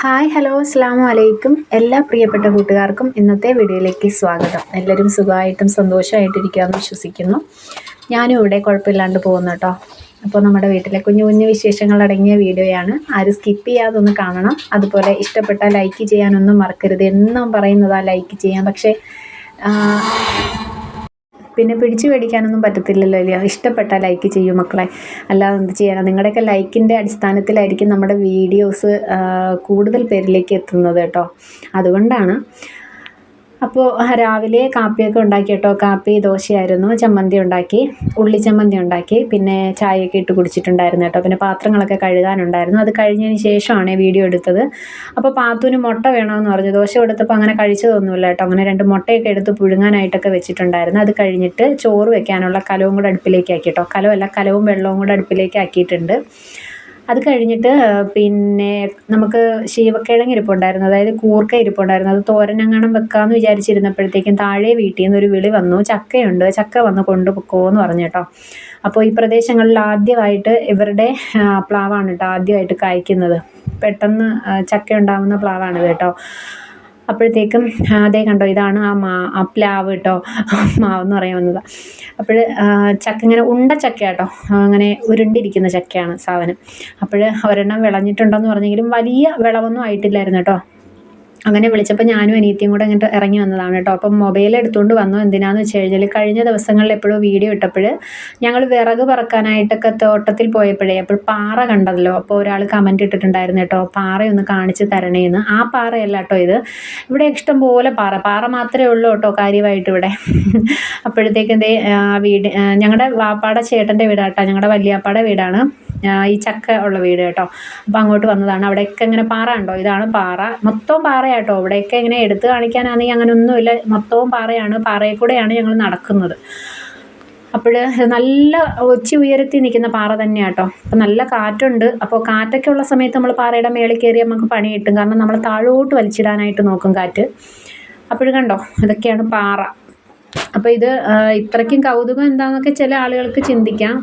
Hi hello അസ്സാം വലൈക്കും എല്ലാ പ്രിയപ്പെട്ട കൂട്ടുകാർക്കും ഇന്നത്തെ വീഡിയോയിലേക്ക് സ്വാഗതം. എല്ലാവരും സുഖമായിട്ടും സന്തോഷമായിട്ടിരിക്കുകയെന്ന് വിശ്വസിക്കുന്നു. ഞാനും ഇവിടെ കുഴപ്പമില്ലാണ്ട് പോകുന്നു കേട്ടോ. അപ്പോൾ നമ്മുടെ വീട്ടിലെ കുഞ്ഞു കുഞ്ഞു വിശേഷങ്ങൾ അടങ്ങിയ വീഡിയോയാണ്. ആരും സ്കിപ്പ് ചെയ്യാതെ ഒന്ന് കാണണം. അതുപോലെ ഇഷ്ടപ്പെട്ടാൽ ലൈക്ക് ചെയ്യാനൊന്നും മറക്കരുത്. എന്നും പറയുന്നതാ ലൈക്ക് ചെയ്യാൻ. പക്ഷേ പിന്നെ പിടിച്ചു മേടിക്കാനൊന്നും പറ്റത്തില്ലല്ലോ അല്ലയോ ഇഷ്ടപ്പെട്ടാൽ ലൈക്ക് ചെയ്യൂ മക്കളെ. അല്ലാതെ എന്ത് ചെയ്യാനാണ് നിങ്ങളുടെയൊക്കെ ലൈക്കിന്റെ അടിസ്ഥാനത്തിലായിരിക്കും നമ്മുടെ വീഡിയോസ് കൂടുതൽ പേരിലേക്ക് എത്തുന്നത് കേട്ടോ. അതുകൊണ്ടാണ് അപ്പോൾ രാവിലെ കാപ്പിയൊക്കെ ഉണ്ടാക്കി കേട്ടോ കാപ്പി ദോശയായിരുന്നു. ചമ്മന്തി ഉണ്ടാക്കി. ഉള്ളി ചമ്മന്തി ഉണ്ടാക്കി. പിന്നെ ചായയൊക്കെ ഇട്ട് കുടിച്ചിട്ടുണ്ടായിരുന്നു കേട്ടോ. പിന്നെ പാത്രങ്ങളൊക്കെ കഴുകാനുണ്ടായിരുന്നു. അത് കഴിഞ്ഞതിന് ശേഷമാണ് വീഡിയോ എടുത്തത്. അപ്പോൾ പാത്തുവിന് മുട്ട വേണമെന്ന് പറഞ്ഞു. ദോശ കൊടുത്തപ്പോൾ അങ്ങനെ കഴിച്ചതൊന്നുമില്ല കേട്ടോ. അങ്ങനെ രണ്ട് മുട്ടയൊക്കെ എടുത്ത് പുഴുങ്ങാനായിട്ടൊക്കെ വെച്ചിട്ടുണ്ടായിരുന്നു. അത് കഴിഞ്ഞിട്ട് ചോറ് വെക്കാനുള്ള കലവും കൂടെ അടുപ്പിലേക്ക് ആക്കി കേട്ടോ കലമല്ല കലവും വെള്ളവും കൂടെ അടുപ്പിലേക്ക് ആക്കിയിട്ടുണ്ട്. അത് കഴിഞ്ഞിട്ട് പിന്നെ നമുക്ക് ശീവക്കിഴങ്ങ് ഇരിപ്പുണ്ടായിരുന്നു. അതായത് കൂർക്ക ഇരിപ്പുണ്ടായിരുന്നു. അത് തോരനെങ്ങാനും വെക്കാമെന്ന് വിചാരിച്ചിരുന്നപ്പോഴത്തേക്കും താഴെ വീട്ടിൽ നിന്ന് ഒരു വിളി വന്നു. ചക്കയുണ്ട്. ചക്ക വന്ന് കൊണ്ടുപോക്കോ എന്ന് പറഞ്ഞു കേട്ടോ. അപ്പോൾ ഈ പ്രദേശങ്ങളിൽ ആദ്യമായിട്ട് ഇവരുടെ പ്ലാവാണ് കേട്ടോ ആദ്യമായിട്ട് കായ്ക്കുന്നത്. പെട്ടെന്ന് ചക്കയുണ്ടാകുന്ന പ്ലാവാണ് കേട്ടോ. അപ്പോഴത്തേക്കും അതേ കണ്ടോ ഇതാണ് ആ മാ ആ പ്ലാവ് കേട്ടോ മാവെന്ന് പറയാൻ വന്നത്. അപ്പോൾ ചക്ക ഇങ്ങനെ ഉണ്ട ചക്ക കേട്ടോ അങ്ങനെ ഉരുണ്ടിരിക്കുന്ന ചക്കയാണ് സാധനം. അപ്പോൾ ഒരെണ്ണം വിളഞ്ഞിട്ടുണ്ടെന്ന് പറഞ്ഞെങ്കിലും വലിയ വിളവൊന്നും ആയിട്ടില്ലായിരുന്നു കേട്ടോ. അങ്ങനെ വിളിച്ചപ്പോൾ ഞാനും അനിയത്തിയും കൂടെ അങ്ങോട്ട് ഇറങ്ങി വന്നതാണ് കേട്ടോ. അപ്പം മൊബൈൽ എടുത്തുകൊണ്ട് വന്നു. എന്തിനാന്ന് വെച്ച് കഴിഞ്ഞാൽ കഴിഞ്ഞ ദിവസങ്ങളിൽ എപ്പോഴും വീഡിയോ ഇട്ടപ്പോൾ ഞങ്ങൾ വിറക് പറക്കാനായിട്ടൊക്കെ തോട്ടത്തിൽ പോയപ്പോഴേ അപ്പോൾ പാറ കണ്ടല്ലോ അപ്പോൾ ഒരാൾ കമന്റ് ഇട്ടിട്ടുണ്ടായിരുന്നു കേട്ടോ. പാറയൊന്ന് കാണിച്ച് തരണേന്ന്. ആ പാറയല്ല കേട്ടോ ഇത്. ഇവിടെ ഇഷ്ടം പോലെ പാറ. പാറ മാത്രമേ ഉള്ളൂ കേട്ടോ കാര്യമായിട്ട് ഇവിടെ. അപ്പോഴത്തേക്കെന്തേ വീട് ഞങ്ങളുടെ വാപ്പാടെ ചേട്ടന്റെ വീടാട്ടോ ഞങ്ങളുടെ വല്യാപ്പാടെ വീടാണ്. ഈ ചക്ക ഉള്ള വീട് കേട്ടോ. അപ്പോൾ അങ്ങോട്ട് വന്നതാണ്. അവിടെയൊക്കെ ഇങ്ങനെ പാറ ഉണ്ടോ? ഇതാണ് പാറ. മൊത്തവും പാറയാട്ടോ. ഇവിടെയൊക്കെ ഇങ്ങനെ എടുത്ത് കാണിക്കാനാണെങ്കിൽ അങ്ങനെ ഒന്നുമില്ല. മൊത്തവും പാറയാണ്. പാറയിൽ കൂടെയാണ് ഞങ്ങൾ നടക്കുന്നത്. അപ്പോൾ നല്ല ഒച്ചി ഉയരത്തിൽ നിൽക്കുന്ന പാറ തന്നെയാണ് കേട്ടോ. അപ്പോൾ നല്ല കാറ്റുണ്ട്. അപ്പോൾ കാറ്റൊക്കെ ഉള്ള സമയത്ത് നമ്മൾ പാറയുടെ മേളിൽ കയറി നമുക്ക് പണി കിട്ടും. കാരണം നമ്മൾ താഴോട്ട് വലിച്ചിടാനായിട്ട് നോക്കും കാറ്റ്. അപ്പോൾ കണ്ടോ? ഇതൊക്കെയാണ് പാറ. അപ്പോൾ ഇത് ഇത്രയ്ക്കും കൗതുകം എന്താണെന്നൊക്കെ ചില ആളുകൾക്ക് ചിന്തിക്കാം.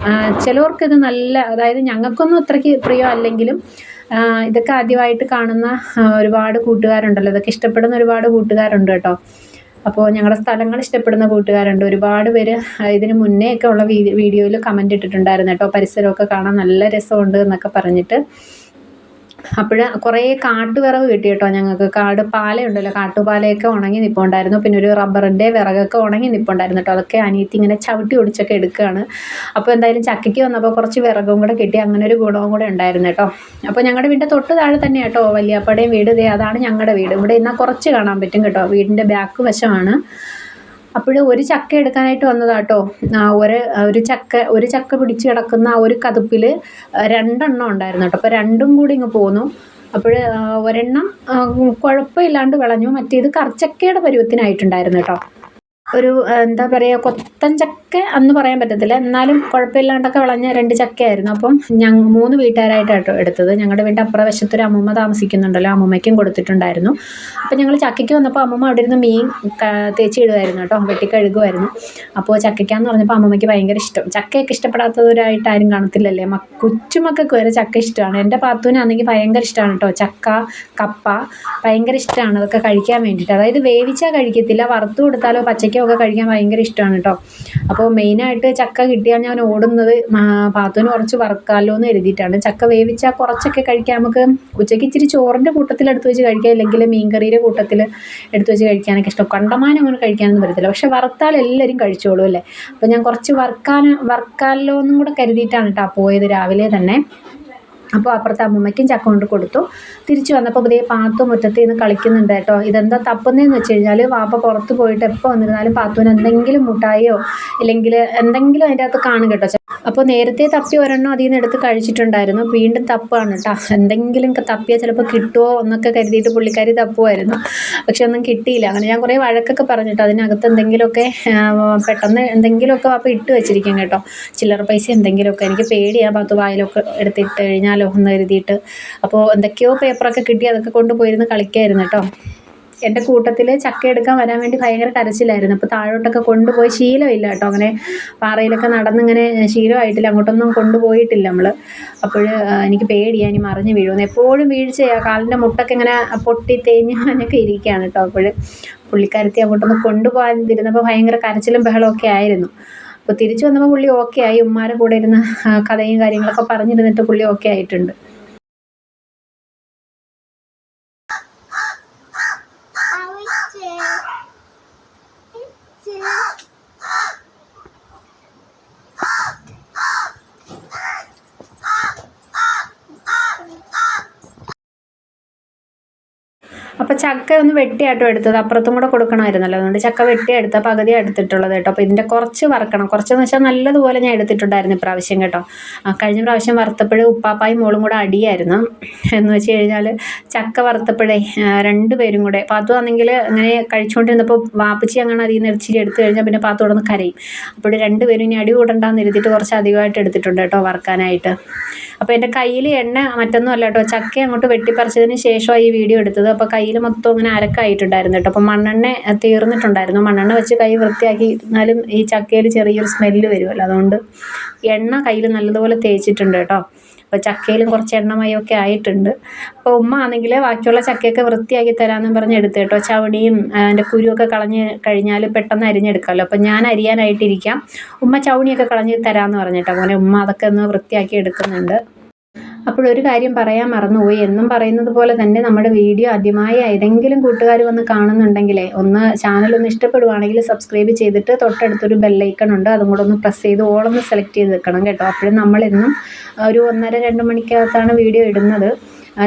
ചിലവർക്ക് ഇത് നല്ല അതായത് ഞങ്ങൾക്കൊന്നും അത്രയ്ക്ക് പ്രിയം അല്ലെങ്കിലും ഇതൊക്കെ ആദ്യമായിട്ട് കാണുന്ന ഒരുപാട് കൂട്ടുകാരുണ്ടല്ലോ. ഇതൊക്കെ ഇഷ്ടപ്പെടുന്ന ഒരുപാട് കൂട്ടുകാരുണ്ട് കേട്ടോ. അപ്പോൾ ഞങ്ങളുടെ സ്ഥലങ്ങൾ ഇഷ്ടപ്പെടുന്ന കൂട്ടുകാരുണ്ട്. ഒരുപാട് പേര് ഇതിന് മുന്നേ ഒക്കെ ഉള്ള വീഡിയോയിൽ കമന്റ് ഇട്ടിട്ടുണ്ടായിരുന്നു കേട്ടോ. പരിസരമൊക്കെ കാണാൻ നല്ല രസമുണ്ട് എന്നൊക്കെ പറഞ്ഞിട്ട്. അപ്പോൾ കുറേ കാട്ടുവിറവ് കിട്ടി കേട്ടോ ഞങ്ങൾക്ക്. കാട് പാലയുണ്ടല്ലോ കാട്ടുപാലയൊക്കെ ഉണങ്ങി നിൽപ്പുണ്ടായിരുന്നു പിന്നെ ഒരു റബ്ബറിന്റെ വിറകൊക്കെ ഉണങ്ങി നിൽപ്പുണ്ടായിരുന്നു കേട്ടോ. അതൊക്കെ അനിയത്തി ഇങ്ങനെ ചവിട്ടി ഒടിച്ചൊക്കെ എടുക്കുകയാണ് അപ്പോൾ എന്തായാലും ചക്കയ്ക്ക് വന്നപ്പോൾ കുറച്ച് വിറകും കൂടെ കിട്ടി അങ്ങനെ ഒരു ഗുണവും കൂടെ ഉണ്ടായിരുന്നു കേട്ടോ. അപ്പോൾ ഞങ്ങളുടെ വീടിന്റെ തൊട്ട് താഴെ തന്നെ കേട്ടോ വലിയപ്പടയും വീട്. അതാണ് ഞങ്ങളുടെ വീട്. ഇവിടെ ഇന്നാ കുറച്ച് കാണാൻ പറ്റും കേട്ടോ. വീടിന്റെ ബാക്ക് വശമാണ്. അപ്പോൾ ഒരു ചക്ക എടുക്കാനായിട്ട് വന്നതാട്ടോ. ഒരു ഒരു ചക്ക ഒരു ചക്ക പിടിച്ച് കിടക്കുന്ന ആ ഒരു കതുപ്പിൽ രണ്ടെണ്ണം ഉണ്ടായിരുന്നു കേട്ടോ. അപ്പോൾ രണ്ടും കൂടി ഇങ്ങ് പോന്നു. അപ്പോൾ ഒരെണ്ണം കുഴപ്പമില്ലാണ്ട് വിളഞ്ഞു. മറ്റേത് കറച്ചക്കയുടെ പരുവത്തിനായിട്ടുണ്ടായിരുന്നു കേട്ടോ. ഒരു എന്താ പറയുക കൊത്തൻ ചക്ക അന്ന് പറയാൻ പറ്റത്തില്ല. എന്നാലും കുഴപ്പമില്ലാണ്ടൊക്കെ വിളഞ്ഞ രണ്ട് ചക്കയായിരുന്നു. അപ്പം ഞങ്ങൾ മൂന്ന് വീട്ടുകാരായിട്ടാട്ടോ എടുത്തത്. ഞങ്ങളുടെ വീടിന്റെ അപ്പുറ വശത്തൊരു അമ്മൂമ്മ താമസിക്കുന്നുണ്ടല്ലോ. അമ്മമ്മയ്ക്കും കൊടുത്തിട്ടുണ്ടായിരുന്നു. അപ്പം ഞങ്ങൾ ചക്കയ്ക്ക് വന്നപ്പോൾ അമ്മമ്മ അവിടെ ഇരുന്ന് മീൻ തേച്ചിടുമായിരുന്നു കേട്ടോ. വെട്ടി കഴുകുമായിരുന്നു അപ്പോൾ ചക്കയ്ക്കാന്ന് പറഞ്ഞപ്പോൾ അമ്മമ്മയ്ക്ക് ഭയങ്കര ഇഷ്ടം. ചക്കയൊക്കെ ഇഷ്ടപ്പെടാത്തവരായിട്ട് ആരും കാണത്തില്ലല്ലേ? മ കൊച്ചുമക്കൾക്ക് വരെ ചക്ക ഇഷ്ടമാണ്. എന്റെ പാത്തുവിനാണെങ്കിൽ ഭയങ്കര ഇഷ്ടമാണ് കേട്ടോ. ചക്ക കപ്പ ഭയങ്കര ഇഷ്ടമാണ്. അതൊക്കെ കഴിക്കാൻ വേണ്ടിയിട്ട്. അതായത് വേവിച്ചാൽ കഴിക്കത്തില്ല. വറുത്ത് കൊടുത്താലോ പച്ചയ്ക്കോ ഒക്കെ കഴിക്കാൻ ഭയങ്കര ഇഷ്ടമാണ് കേട്ടോ. അപ്പോൾ മെയിനായിട്ട് ചക്ക കിട്ടിയാൽ ഞാൻ ഓടുന്നത് പാത്തുവിന് കുറച്ച് വറുക്കാമല്ലോ എന്ന് എഴുതിയിട്ടാണ്. ചക്ക വേവിച്ചാൽ കുറച്ചൊക്കെ കഴിക്കാൻ നമുക്ക് ഉച്ചയ്ക്ക് ഇച്ചിരി ചോറിന്റെ കൂട്ടത്തിൽ എടുത്ത് വെച്ച് കഴിക്കാം ഇല്ലെങ്കിൽ മീൻകറിയുടെ കൂട്ടത്തിൽ എടുത്ത് വെച്ച് കഴിക്കാനൊക്കെ ഇഷ്ടം. കണ്ടമാനം അങ്ങനെ കഴിക്കാനൊന്നും പറ്റത്തില്ല. പക്ഷെ വറുത്താൽ എല്ലാവരും കഴിച്ചോളൂ അല്ലേ? അപ്പോൾ ഞാൻ കുറച്ച് വറുക്കാൻ വറുക്കാമല്ലോ എന്നും കൂടെ കരുതിയിട്ടാണ് കേട്ടോ പോയത് രാവിലെ തന്നെ. അപ്പോൾ അപ്പുറത്തെ അമ്മമ്മയ്ക്കും ചക്ക കൊണ്ട് കൊടുത്തു. തിരിച്ചു വന്നപ്പോൾ പുതിയ പാത്തു മുറ്റത്ത് നിന്ന് കളിക്കുന്നുണ്ട് കേട്ടോ. ഇതെന്താ തപ്പുന്നതെന്ന് വെച്ച് കഴിഞ്ഞാൽ വാപ്പ പുറത്ത് പോയിട്ട് എപ്പോൾ വന്നിരുന്നാലും പാത്തുവിന് എന്തെങ്കിലും മുട്ടായോ ഇല്ലെങ്കിൽ എന്തെങ്കിലും അതിന്റെ അകത്ത് കാണും കേട്ടോ അപ്പോൾ നേരത്തെ തപ്പി ഒരെണ്ണം അതിൽ നിന്ന് എടുത്ത് കഴിച്ചിട്ടുണ്ടായിരുന്നു. വീണ്ടും തപ്പാണ് കേട്ടോ എന്തെങ്കിലും തപ്പിയാൽ ചിലപ്പോൾ കിട്ടുമോ എന്നൊക്കെ കരുതിയിട്ട് പുള്ളിക്കാരി തപ്പുമായിരുന്നു പക്ഷെ ഒന്നും കിട്ടിയില്ല. അങ്ങനെ ഞാൻ കുറേ വഴക്കൊക്കെ പറഞ്ഞിട്ട് അതിനകത്ത് എന്തെങ്കിലുമൊക്കെ പെട്ടെന്ന് എന്തെങ്കിലുമൊക്കെ അപ്പോൾ ഇട്ട് വെച്ചിരിക്കും കേട്ടോ. ചില്ലറ പൈസ എന്തെങ്കിലുമൊക്കെ. എനിക്ക് പേടിയാണ് പത്ത് വായിലൊക്കെ എടുത്തിട്ട് കഴിഞ്ഞാലോ എന്ന് കരുതിയിട്ട്. അപ്പോൾ എന്തൊക്കെയോ പേപ്പറൊക്കെ കിട്ടി. അതൊക്കെ കൊണ്ടുപോയിരുന്ന് കളിക്കായിരുന്നു കേട്ടോ എന്റെ കൂട്ടത്തിൽ ചക്ക എടുക്കാൻ വരാൻ വേണ്ടി ഭയങ്കര കരച്ചിലായിരുന്നു. അപ്പോൾ താഴോട്ടൊക്കെ കൊണ്ടുപോയി ശീലമില്ല കേട്ടോ. അങ്ങനെ പാറയിലൊക്കെ നടന്നിങ്ങനെ ശീലമായിട്ടില്ല. അങ്ങോട്ടൊന്നും കൊണ്ടുപോയിട്ടില്ല നമ്മൾ അപ്പോൾ എനിക്ക് പേടിയാണ് ഇനി മറിഞ്ഞ് വീഴുമെന്ന്. എപ്പോഴും വീഴ്ചയാണ് കാലിന്റെ മുട്ടൊക്കെ ഇങ്ങനെ പൊട്ടി തേഞ്ഞ് അങ്ങനെയൊക്കെ ഇരിക്കുകയാണ് കേട്ടോ അപ്പോൾ പുള്ളിക്കാരത്തി അങ്ങോട്ടൊന്ന് കൊണ്ടുപോകാൻ ഇരുന്നപ്പോൾ ഭയങ്കര കരച്ചിലും ബഹളമൊക്കെ ആയിരുന്നു. അപ്പോൾ തിരിച്ചു വന്നപ്പോൾ പുള്ളി ഓക്കെ ആയി. ഉമ്മാരെ കൂടെ ഇരുന്ന് കഥയും കാര്യങ്ങളൊക്കെ പറഞ്ഞിരുന്നിട്ട് പുള്ളി ഓക്കെ ആയിട്ടുണ്ട്. ചക്ക ഒന്ന് വെട്ടിയാട്ടോ എടുത്തത്. അപ്പുറത്തും കൂടെ കൊടുക്കണമായിരുന്നല്ലോ. അതുകൊണ്ട് ചക്ക വെട്ടി എടുത്ത പകുതി എടുത്തിട്ടുള്ളത് കേട്ടോ. അപ്പോൾ ഇതിന്റെ കുറച്ച് വറക്കണം. കുറച്ചെന്ന് വെച്ചാൽ നല്ലതുപോലെ ഞാൻ എടുത്തിട്ടുണ്ടായിരുന്നു ഇപ്രാവശ്യം കേട്ടോ. കഴിഞ്ഞ പ്രാവശ്യം വറുത്തപ്പോഴേ ഉപ്പാപ്പായും മോളും കൂടെ അടിയായിരുന്നു. എന്ന് വെച്ച് കഴിഞ്ഞാൽ ചക്ക വറുത്തപ്പോഴേ രണ്ട് രണ്ടുപേരും കൂടെ. പാത്തു ആണെങ്കിൽ ഇങ്ങനെ കഴിച്ചുകൊണ്ടിരുന്നപ്പോൾ വാപ്പച്ചി അങ്ങനെ അതിൽ നിന്ന് ഇറച്ചിരി എടുത്തു കഴിഞ്ഞാൽ പിന്നെ പാത്തു കിടന്ന് കരയും. അപ്പോൾ രണ്ടുപേരും ഇനി അടി കൂടണ്ടെന്ന് എഴുതിയിട്ട് കുറച്ച് അധികമായിട്ട് എടുത്തിട്ടുണ്ട് കേട്ടോ വറുക്കാനായിട്ട്. അപ്പോൾ എന്റെ കയ്യിൽ എണ്ണ മറ്റൊന്നും അല്ല കേട്ടോ. ചക്ക അങ്ങോട്ട് വെട്ടിപ്പറിച്ചതിന് ശേഷമാണ് ഈ വീഡിയോ എടുത്തത്. അപ്പോൾ കയ്യിൽ മൊത്തം ഇങ്ങനെ അരക്കായിട്ടുണ്ടായിരുന്നു കേട്ടോ. അപ്പോൾ മണ്ണെണ്ണ തീർന്നിട്ടുണ്ടായിരുന്നു. മണ്ണെണ്ണ വെച്ച് കൈ വൃത്തിയാക്കി എന്നാലും ഈ ചക്കയിൽ ചെറിയൊരു സ്മെല്ല് വരുമല്ലോ. അതുകൊണ്ട് എണ്ണ കയ്യിൽ നല്ലതുപോലെ തേച്ചിട്ടുണ്ട് കേട്ടോ. അപ്പോൾ ചക്കയിലും കുറച്ച് എണ്ണമയൊക്കെ ആയിട്ടുണ്ട്. അപ്പോൾ ഉമ്മ ആണെങ്കിൽ ബാക്കിയുള്ള ചക്കയൊക്കെ വൃത്തിയാക്കി തരാമെന്നും പറഞ്ഞ് എടുത്ത് കേട്ടോ. ചവടിയും അതിന്റെ കുരുവൊക്കെ കളഞ്ഞ് കഴിഞ്ഞാൽ പെട്ടെന്ന് അരിഞ്ഞെടുക്കാമല്ലോ. അപ്പോൾ ഞാൻ അരിയാനായിട്ടിരിക്കാം. ഉമ്മ ചവണിയൊക്കെ കളഞ്ഞ് തരാമെന്ന് പറഞ്ഞിട്ടോ അങ്ങനെ ഉമ്മ അതൊക്കെ ഒന്ന് വൃത്തിയാക്കി എടുക്കുന്നുണ്ട്. അപ്പോഴൊരു കാര്യം പറയാൻ മറന്നുപോയി. എന്നും പറയുന്നത് പോലെ തന്നെ നമ്മുടെ വീഡിയോ ആദ്യമായി ഏതെങ്കിലും കൂട്ടുകാർ വന്ന് കാണുന്നുണ്ടെങ്കിലേ ഒന്ന് ചാനൽ ഒന്ന് ഇഷ്ടപ്പെടുവാണെങ്കിൽ സബ്സ്ക്രൈബ് ചെയ്തിട്ട് തൊട്ടടുത്തൊരു ബെല്ലൈക്കൺ ഉണ്ട്. അതും കൂടെ ഒന്ന് പ്രസ് ചെയ്ത് ഓളൊന്ന് സെലക്ട് ചെയ്ത് വെക്കണം കേട്ടോ. അപ്പോഴും നമ്മളെന്നും ഒരു ഒന്നര രണ്ട് മണിക്കകത്താണ് വീഡിയോ ഇടുന്നത്.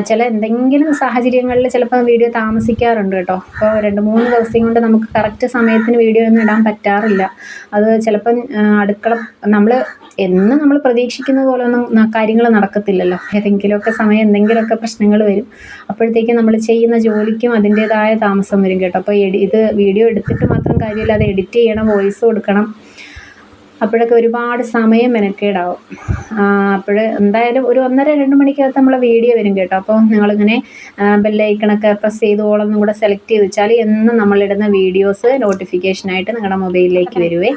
ചില എന്തെങ്കിലും സാഹചര്യങ്ങളിൽ ചിലപ്പോൾ വീഡിയോ താമസിക്കാറുണ്ട് കേട്ടോ. അപ്പോൾ രണ്ട് മൂന്ന് ദിവസം കൊണ്ട് നമുക്ക് കറക്റ്റ് സമയത്തിന് വീഡിയോ ഒന്നും ഇടാൻ പറ്റാറില്ല. അത് ചിലപ്പം അടുക്കള നമ്മൾ എന്നും നമ്മൾ പ്രതീക്ഷിക്കുന്ന പോലെ ഒന്നും കാര്യങ്ങൾ നടക്കത്തില്ലല്ലോ. ഏതെങ്കിലുമൊക്കെ സമയം എന്തെങ്കിലുമൊക്കെ പ്രശ്നങ്ങൾ വരും. അപ്പോഴത്തേക്കും നമ്മൾ ചെയ്യുന്ന ജോലിക്കും അതിന്റേതായ താമസം വരും കേട്ടോ. അപ്പോൾ എഡി ഇത് വീഡിയോ എടുത്തിട്ട് മാത്രം കാര്യമില്ല അത് എഡിറ്റ് ചെയ്യണം വോയിസ് കൊടുക്കണം. അപ്പോഴൊക്കെ ഒരുപാട് സമയം മെനക്കേടാവും. അപ്പോൾ എന്തായാലും ഒരു ഒന്നര രണ്ട് മണിക്കകത്ത് നമ്മളെ വീഡിയോ വരും കേട്ടോ. അപ്പോൾ നിങ്ങളിങ്ങനെ ബെല്ലൈക്കണൊക്കെ പ്രസ് ചെയ്ത് ഓളൊന്നും കൂടെ സെലക്ട് ചെയ്ത് വെച്ചാൽ എന്നും നമ്മളിടുന്ന വീഡിയോസ് നോട്ടിഫിക്കേഷനായിട്ട് നിങ്ങളുടെ മൊബൈലിലേക്ക് വരുവേ.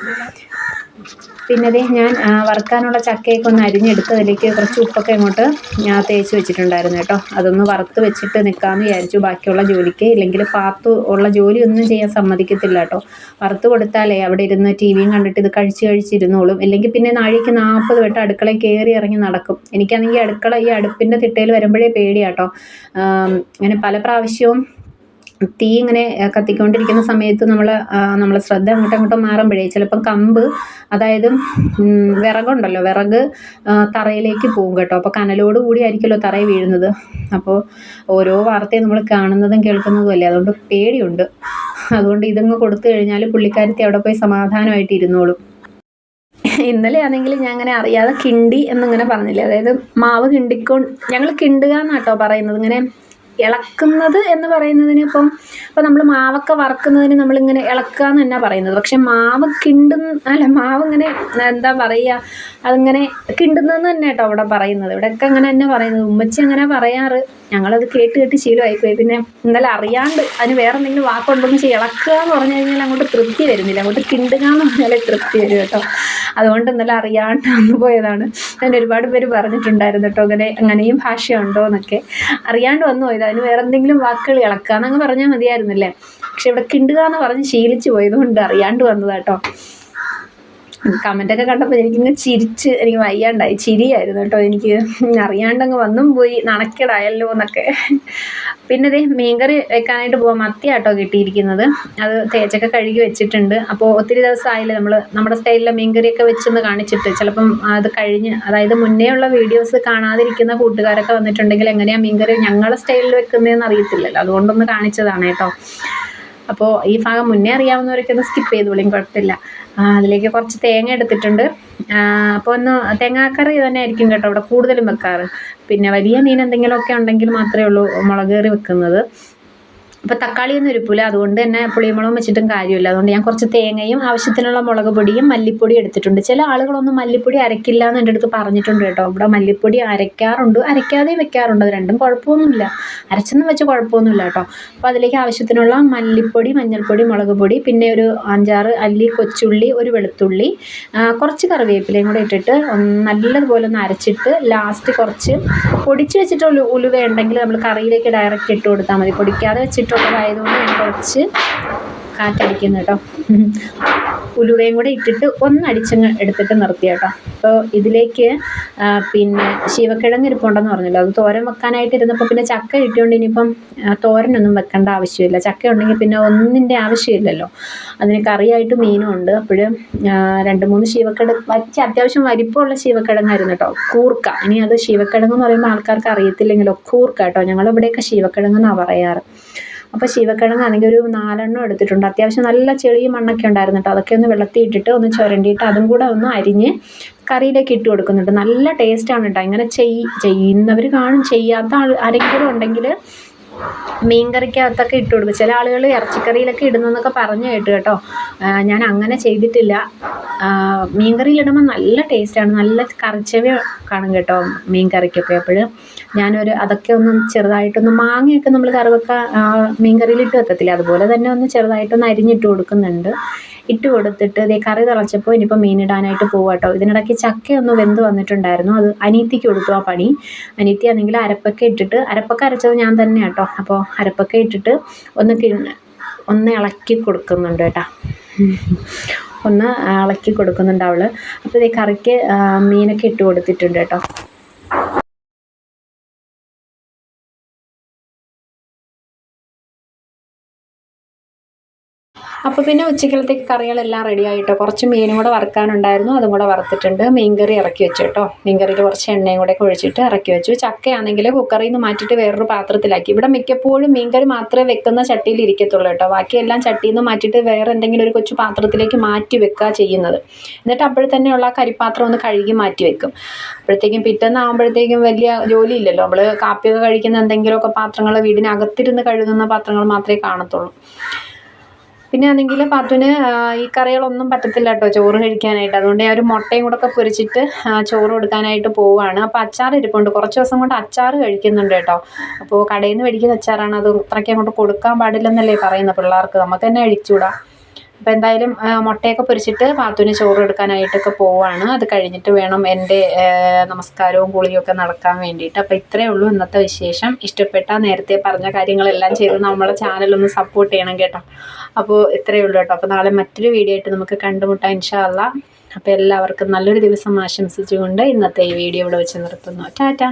പിന്നെ ദേ ഞാൻ വറുക്കാനുള്ള ചക്കയൊക്കെ ഒന്ന് അരിഞ്ഞെടുത്ത് അതിലേക്ക് കുറച്ച് ഉപ്പൊക്കെ ഇങ്ങോട്ട് ഞാൻ തേച്ച് വെച്ചിട്ടുണ്ടായിരുന്നു കേട്ടോ. അതൊന്ന് വറുത്ത് വെച്ചിട്ട് നിൽക്കാമെന്ന് വിചാരിച്ചു. ബാക്കിയുള്ള ജോലിക്ക് ഇല്ലെങ്കിൽ പാത്തു ഉള്ള ജോലി ഒന്നും ചെയ്യാൻ സമ്മതിക്കത്തില്ല കേട്ടോ. വറുത്ത് കൊടുത്താലേ അവിടെ ഇരുന്ന് ടി വിയും കണ്ടിട്ട് ഇത് കഴിച്ച് കഴിച്ചിരുന്നോളും. ഇല്ലെങ്കിൽ പിന്നെ നാഴിക്ക് നാൽപ്പത് വട്ടം അടുക്കളയിൽ കയറി ഇറങ്ങി നടക്കും. എനിക്കാണെങ്കിൽ അടുക്കള ഈ അടുപ്പിന്റെ തിട്ടയിൽ വരുമ്പോഴേ പേടിയാട്ടോ അങ്ങനെ പല പ്രാവശ്യവും തീ ഇങ്ങനെ കത്തിക്കൊണ്ടിരിക്കുന്ന സമയത്ത് നമ്മൾ നമ്മളെ ശ്രദ്ധ അങ്ങോട്ടും ഇങ്ങോട്ടും മാറുമ്പോഴേ ചിലപ്പം കമ്പ് അതായത് വിറകുണ്ടല്ലോ വിറക് തറയിലേക്ക് പോകും കേട്ടോ. അപ്പോൾ കനലോട് കൂടി ആയിരിക്കുമല്ലോ തറയിൽ വീഴുന്നത്. അപ്പോൾ ഓരോ വാർത്തയും നമ്മൾ കാണുന്നതും കേൾക്കുന്നതും അല്ലേ? അതുകൊണ്ട് പേടിയുണ്ട്. അതുകൊണ്ട് ഇതങ്ങ് കൊടുത്തു കഴിഞ്ഞാൽ പുള്ളിക്കാരത്തി അവിടെ പോയി സമാധാനമായിട്ട് ഇരുന്നോളും. ഇന്നലെ ആണെങ്കിൽ ഞാൻ അങ്ങനെ അറിയാതെ കിണ്ടി എന്നിങ്ങനെ പറഞ്ഞില്ലേ? അതായത് മാവ് കിണ്ടിക്കൊണ്ട് ഞങ്ങൾ കിണ്ടുക എന്നാട്ടോ പറയുന്നത്. ഇങ്ങനെ ഇളക്കുന്നത് എന്ന് പറയുന്നതിന് ഇപ്പം ഇപ്പം നമ്മൾ മാവൊക്കെ വറക്കുന്നതിന് നമ്മളിങ്ങനെ ഇളക്കുക എന്ന് തന്നെ പറയുന്നത്. പക്ഷെ മാവ് കിണ്ടുന്ന അല്ല മാവ് ഇങ്ങനെ എന്താ പറയുക അതിങ്ങനെ കിണ്ടുന്നതെന്ന് തന്നെ കേട്ടോ അവിടെ പറയുന്നത്. ഇവിടെയൊക്കെ അങ്ങനെ തന്നെ പറയുന്നത്. ഉമ്മച്ചി അങ്ങനെ പറയാറ്. ഞങ്ങളത് കേട്ട് കേട്ട് ശീലമായിപ്പോയി. പിന്നെ ഇന്നലെ അറിയാണ്ട് അതിന് വേറെ എന്തെങ്കിലും വാക്കുണ്ടെന്ന് വെച്ചാൽ ഇളക്കുക എന്ന് പറഞ്ഞു കഴിഞ്ഞാൽ അങ്ങോട്ട് തൃപ്തി വരുന്നില്ല. അങ്ങോട്ട് കിണ്ടുക എന്ന് പറഞ്ഞാലേ തൃപ്തി വരും കേട്ടോ. അതുകൊണ്ട് ഇന്നലെ അറിയാണ്ട് വന്നു പോയതാണ്. ഞാൻ ഒരുപാട് പേര് പറഞ്ഞിട്ടുണ്ടായിരുന്നു കേട്ടോ. അങ്ങനെ അങ്ങനെയും ഭാഷയുണ്ടോ എന്നൊക്കെ. അറിയാണ്ട് വന്നു പോയത്. അതിന് വേറെ എന്തെങ്കിലും വാക്കുകൾ ഇളക്കുക എന്നങ്ങ് പറഞ്ഞാൽ മതിയായിരുന്നല്ലേ? പക്ഷെ ഇവിടെ കിണ്ടുക എന്ന് പറഞ്ഞ് ശീലിച്ചു പോയത് കൊണ്ട് അറിയാണ്ട് വന്നതാട്ടോ. കമന്റൊക്കെ കണ്ടപ്പോൾ എനിക്ക് ചിരിച്ച് എനിക്ക് വയ്യാണ്ടായി. ചിരിയായിരുന്നു കേട്ടോ എനിക്ക്. അറിയാണ്ടങ്ങ് വന്നും പോയി നാണക്കേടായല്ലോ എന്നൊക്കെ. പിന്നെ ദേ മീൻകറി വെക്കാനായിട്ട് പോകാം മത്തിയാട്ടോ കിട്ടിയിരിക്കുന്നത്. അത് തേച്ചൊക്കെ കഴുകി വെച്ചിട്ടുണ്ട്. അപ്പോൾ ഒത്തിരി ദിവസമായില്ലേ നമ്മൾ നമ്മുടെ സ്റ്റൈലിലെ മീൻകറിയൊക്കെ വെച്ചൊന്ന് കാണിച്ചിട്ട്. ചിലപ്പം അത് കഴിഞ്ഞ് അതായത് മുന്നേ ഉള്ള വീഡിയോസ് കാണാതിരിക്കുന്ന കൂട്ടുകാരൊക്കെ വന്നിട്ടുണ്ടെങ്കിൽ എങ്ങനെയാണ് മീൻകറി ഞങ്ങളുടെ സ്റ്റൈലിൽ വെക്കുന്നതെന്ന് അറിയത്തില്ലല്ലോ. അതുകൊണ്ടൊന്ന് കാണിച്ചതാണ് കേട്ടോ. അപ്പോൾ ഈ ഭാഗം മുന്നേ അറിയാവുന്നവരൊക്കെ ഒന്ന് സ്കിപ്പ് ചെയ്തോളിയും കുഴപ്പമില്ല. ആ, അതിലേക്ക് കുറച്ച് തേങ്ങ എടുത്തിട്ടുണ്ട്. അപ്പോൾ ഒന്ന് തേങ്ങാക്കറി തന്നെ ആയിരിക്കും കേട്ടോ അവിടെ കൂടുതലും വെക്കാറ്. പിന്നെ വലിയ മീൻ എന്തെങ്കിലുമൊക്കെ ഉണ്ടെങ്കിൽ മാത്രമേ ഉള്ളൂ മുളക് കറി വെക്കുന്നത്. അപ്പോൾ തക്കാളി ഒന്നും ഇരിപ്പില്ല അതുകൊണ്ട് തന്നെ പുളിമുളകും വെച്ചിട്ടും കാര്യമില്ല. അതുകൊണ്ട് ഞാൻ കുറച്ച് തേങ്ങയും ആവശ്യത്തിനുള്ള മുളക് പൊടിയും മല്ലിപ്പൊടി എടുത്തിട്ടുണ്ട്. ചില ആളുകളൊന്നും മല്ലിപ്പൊടി അരക്കില്ല എന്ന് എന്റെ അടുത്ത് പറഞ്ഞിട്ടുണ്ട് കേട്ടോ. ഇവിടെ മല്ലിപ്പൊടി അരയ്ക്കാറുണ്ട് അരയ്ക്കാതെയും വെക്കാറുണ്ട്. അത് രണ്ടും കുഴപ്പമൊന്നുമില്ല. അരച്ചെന്ന് വെച്ച് കുഴപ്പമൊന്നുമില്ല കേട്ടോ. അപ്പോൾ അതിലേക്ക് ആവശ്യത്തിനുള്ള മല്ലിപ്പൊടി മഞ്ഞൾപ്പൊടി മുളക് പൊടി പിന്നെ ഒരു അഞ്ചാറ് അല്ലി കൊച്ചുള്ളി ഒരു വെളുത്തുള്ളി കുറച്ച് കറിവേപ്പിലയും കൂടെ ഇട്ടിട്ട് നല്ലതുപോലെ ഒന്ന് അരച്ചിട്ട് ലാസ്റ്റ് കുറച്ച് പൊടിച്ച് വെച്ചിട്ട് ഉലുവ ഉണ്ടെങ്കിൽ നമ്മൾ കറിയിലേക്ക് ഡയറക്റ്റ് ഇട്ട് കൊടുത്താൽ മതി. പൊടിക്കാതെ വെച്ചിട്ടുള്ളതായതുകൊണ്ട് ഞാൻ കുറച്ച് കാറ്റടിക്കുന്നു കേട്ടോ. ഉലുവയും കൂടെ ഇട്ടിട്ട് ഒന്നടിച്ചങ്ങ് എടുത്തിട്ട് നിർത്തി കേട്ടോ. അപ്പോൾ ഇതിലേക്ക് പിന്നെ ശിവക്കിഴങ്ങ് ഇരിപ്പുണ്ടെന്ന് പറഞ്ഞല്ലോ. അത് തോരൻ വെക്കാനായിട്ട് ഇരുന്നപ്പോൾ പിന്നെ ചക്ക കിട്ടിയോണ്ട് ഇനിയിപ്പം തോരനൊന്നും വെക്കേണ്ട ആവശ്യമില്ല. ചക്ക ഉണ്ടെങ്കിൽ പിന്നെ ഒന്നിന്റെ ആവശ്യമില്ലല്ലോ. അതിന് കറിയായിട്ട് മീനും ഉണ്ട്. അപ്പോൾ രണ്ട് മൂന്ന് ശിവക്കിഴങ്ങ് വച്ച് അത്യാവശ്യം വലിപ്പമുള്ള ശിവക്കിഴങ്ങായിരുന്നു കേട്ടോ. കൂർക്ക. ഇനി അത് ശിവക്കിഴങ്ങ് എന്ന് പറയുമ്പോൾ ആൾക്കാർക്ക് അറിയത്തില്ലെങ്കിലോ കൂർക്ക കേട്ടോ. ഞങ്ങളിവിടെയൊക്കെ ശിവക്കിഴങ്ങ് എന്നാണ് പറയാറ്. അപ്പോൾ ശിവക്കിഴങ്ങാണെങ്കിൽ ഒരു നാലെണ്ണം എടുത്തിട്ടുണ്ട്. അത്യാവശ്യം നല്ല ചെളിയും മണ്ണൊക്കെ ഉണ്ടായിരുന്നു കേട്ടോ അതൊക്കെ ഒന്ന് വെള്ളത്തിൽ ഇട്ടിട്ട് ഒന്ന് ചുരണ്ടിയിട്ട് അതും കൂടെ ഒന്ന് അരിഞ്ഞ് കറിയിലേക്ക് ഇട്ട് കൊടുക്കുന്നുണ്ട്. നല്ല ടേസ്റ്റാണ് കേട്ടോ ഇങ്ങനെ ചെയ് ചെയ്യുന്നവർ കാണും. ചെയ്യാത്ത ആൾ ആരെങ്കിലും ഉണ്ടെങ്കിൽ മീൻകറിക്കകത്തൊക്കെ ഇട്ട് കൊടുക്കും. ചില ആളുകൾ ഇറച്ചിക്കറിയിലൊക്കെ ഇടുന്നെന്നൊക്കെ പറഞ്ഞു കേട്ടു കേട്ടോ. ഞാൻ അങ്ങനെ ചെയ്തിട്ടില്ല. മീൻകറിയിലിടുമ്പോൾ നല്ല ടേസ്റ്റാണ്. നല്ല കറിച്ചവ കാണും കേട്ടോ മീൻ കറിക്കൊക്കെ എപ്പോഴും ഞാനൊരു അതൊക്കെ ഒന്ന് ചെറുതായിട്ടൊന്ന് മാങ്ങയൊക്കെ നമ്മൾ കറി വെക്കാൻ മീൻകറിയിലിട്ട് വെക്കത്തില്ല? അതുപോലെ തന്നെ ഒന്ന് ചെറുതായിട്ടൊന്ന് അരിഞ്ഞിട്ട് കൊടുക്കുന്നുണ്ട്. ഇട്ട് കൊടുത്തിട്ട് ഇതേ കറി തിളച്ചപ്പോൾ ഇനിയിപ്പോൾ മീനിടാനായിട്ട് പോവുക കേട്ടോ. ഇതിനിടയ്ക്ക് ചക്കയൊന്ന് വെന്ത് വന്നിട്ടുണ്ടായിരുന്നു. അത് അനീത്തിക്ക് കൊടുത്തു ആ പണി. അനീത്തി ആണെങ്കിൽ അരപ്പൊക്കെ ഇട്ടിട്ട് അരപ്പൊക്കെ അരച്ചത് ഞാൻ തന്നെ കേട്ടോ. അപ്പോൾ അരപ്പൊക്കെ ഇട്ടിട്ട് ഒന്ന് ഒന്ന് ഇളക്കി കൊടുക്കുന്നുണ്ട് കേട്ടോ. ഒന്ന് ഇളക്കി കൊടുക്കുന്നുണ്ട് അവൾ. അപ്പോൾ ഈ കറിക്ക് മീനൊക്കെ ഇട്ട് കൊടുത്തിട്ടുണ്ട് കേട്ടോ. അപ്പോൾ പിന്നെ ഉച്ചക്കലത്തേക്ക് കറികളെല്ലാം റെഡി ആയിട്ടോ. കുറച്ച് മീനും കൂടെ വറുക്കാനുണ്ടായിരുന്നു. അതും കൂടെ വറുത്തിട്ടുണ്ട്. മീൻകറി ഇറക്കി വെച്ചു കേട്ടോ. മീൻകറിയിൽ കുറച്ച് എണ്ണയും കൂടെ ഒഴിച്ചിട്ട് ഇറക്കി വെച്ചു. ചക്കയാണെങ്കിൽ കുക്കറിൽ നിന്ന് മാറ്റിയിട്ട് വേറൊരു പാത്രത്തിലാക്കി. ഇവിടെ മിക്കപ്പോഴും മീൻകറി മാത്രമേ വെക്കുന്ന ചട്ടിയിൽ ഇരിക്കത്തുള്ളൂ കേട്ടോ. ബാക്കിയെല്ലാം ചട്ടിയിൽ നിന്ന് മാറ്റിയിട്ട് വേറെ എന്തെങ്കിലും ഒരു കൊച്ചു പാത്രത്തിലേക്ക് മാറ്റി വെക്കുക ചെയ്യുന്നത്. എന്നിട്ട് അപ്പോൾ തന്നെയുള്ള ആ കരിപ്പാത്രം ഒന്ന് കഴുകി മാറ്റി വെക്കും. അപ്പോഴത്തേക്കും പിറ്റേന്ന് ആകുമ്പോഴത്തേക്കും വലിയ ജോലിയില്ലല്ലോ നമ്മൾ കാപ്പിയൊക്കെ കഴിക്കുന്ന എന്തെങ്കിലുമൊക്കെ പാത്രങ്ങൾ വീടിനകത്തിരുന്ന് കഴുകുന്ന പാത്രങ്ങൾ മാത്രമേ കാണത്തുള്ളൂ. പിന്നെ ആണെങ്കിൽ പാത്തുവിന് ഈ കറികളൊന്നും പറ്റത്തില്ല കേട്ടോ ചോറ് കഴിക്കാനായിട്ട്. അതുകൊണ്ട് ഞാൻ ഒരു മുട്ടയും കൂടെ ഒക്കെ പൊരിച്ചിട്ട് ചോറ് കൊടുക്കാനായിട്ട് പോവുകയാണ് അപ്പോൾ അച്ചാർ ഇരിപ്പുണ്ട്. കുറച്ച് ദിവസം കൊണ്ട് അച്ചാർ കഴിക്കുന്നുണ്ട് കേട്ടോ. അപ്പോൾ കടയിൽ നിന്ന് മേടിക്കുന്ന അച്ചാറാണ്. അത് അത്രയ്ക്ക് അങ്ങോട്ട് കൊടുക്കാൻ പാടില്ലെന്നല്ലേ പറയുന്നത് പിള്ളേർക്ക്. നമുക്ക് തന്നെ അഴിച്ചുകൂടാ അപ്പോൾ എന്തായാലും മുട്ടയൊക്കെ പൊരിച്ചിട്ട് പാത്തുവിന് ചോറ് എടുക്കാനായിട്ടൊക്കെ പോവാണ്. അത് കഴിഞ്ഞിട്ട് വേണം എന്റെ നമസ്കാരവും കുളിയൊക്കെ നടക്കാൻ വേണ്ടിയിട്ട്. അപ്പോൾ ഇത്രയേ ഉള്ളൂ ഇന്നത്തെ വിശേഷം. ഇഷ്ടപ്പെട്ട നേരത്തെ പറഞ്ഞ കാര്യങ്ങളെല്ലാം ചെയ്ത് നമ്മളെ ചാനലൊന്ന് സപ്പോർട്ട് ചെയ്യണം കേട്ടോ. അപ്പോൾ ഇത്രയേ ഉള്ളൂ കേട്ടോ. അപ്പോൾ നാളെ മറ്റൊരു വീഡിയോ ആയിട്ട് നമുക്ക് കണ്ടുമുട്ടാം ഇൻഷാല്ല അപ്പോൾ എല്ലാവർക്കും നല്ലൊരു ദിവസം ആശംസിച്ചുകൊണ്ട് ഇന്നത്തെ ഈ വീഡിയോ ഇവിടെ വെച്ച് നിർത്തുന്നു. ടാറ്റ.